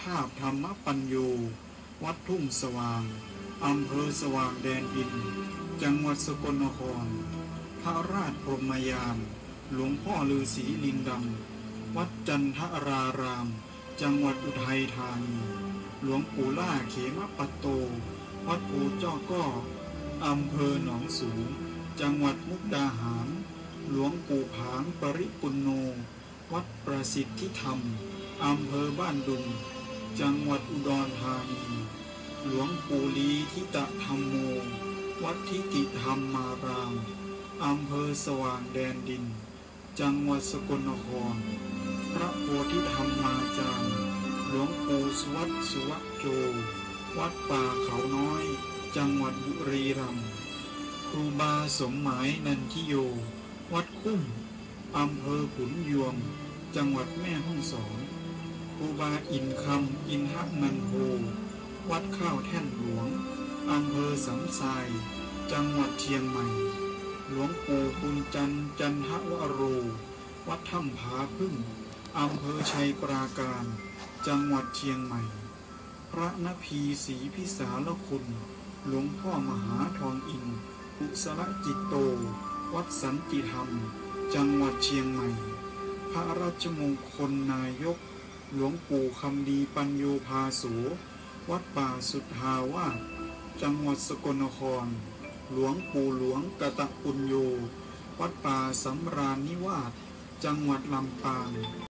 ภาพธรรมปัญโย วัดทุ่งสว่าง อำเภอสว่างแดนดิน จังหวัดสกลนคร พระราชพรมยาน หลวงพ่อฤาษีลิงดำ วัดจันทราราม จังหวัดอุทัยธานี หลวงปู่ล่าเขมปัตโต วัดปูเจ้าก้ออำเภอหนองสูง จังหวัดมุกดาหาร หลวงปู่ผางปริปุณโน วัดประสิทธิธรรม อำเภอบ้านดุง จังหวัดอุดรธานี หลวงปู่ลีทิตธรรมโม วัดทิติธรรมมารามอำเภอสว่างแดนดิน จังหวัดสกลนคร พระโพธิธรรมมาจารย์หลวงปู่สวัสดิ์สุวโจ วัดป่าเขาน้อย จังหวัดบุรีรัมย์ครูบาสมหมายนันทิโย วัดคุ้มอำเภอขุนยวม จังหวัดแม่ฮ่องสอน รูบาอินคำอินทนันโฮวัดข้าวแท่นหลวงอำเภอสันทราย จังหวัดเชียงใหม่ หลวงปู่บุญจันจันทวโร วัดถ้ำผาพึ่งอำเภอชัยปราการ จังหวัดเชียงใหม่ พระนพีศรีพิสารคุณ หลวงพ่อมหาทองอินกุศลจิตโต วัดสันติธรรม จังหวัดเชียงใหม่ พระราชมงคลนายก หลวงปู่คำดีปัญโยภาโสวัดป่าสุทธาวาสจังหวัดสกลนคร หลวงปู่หลวงกะตะปุญโย วัดป่าสำราญนิวาสจังหวัดลำปาง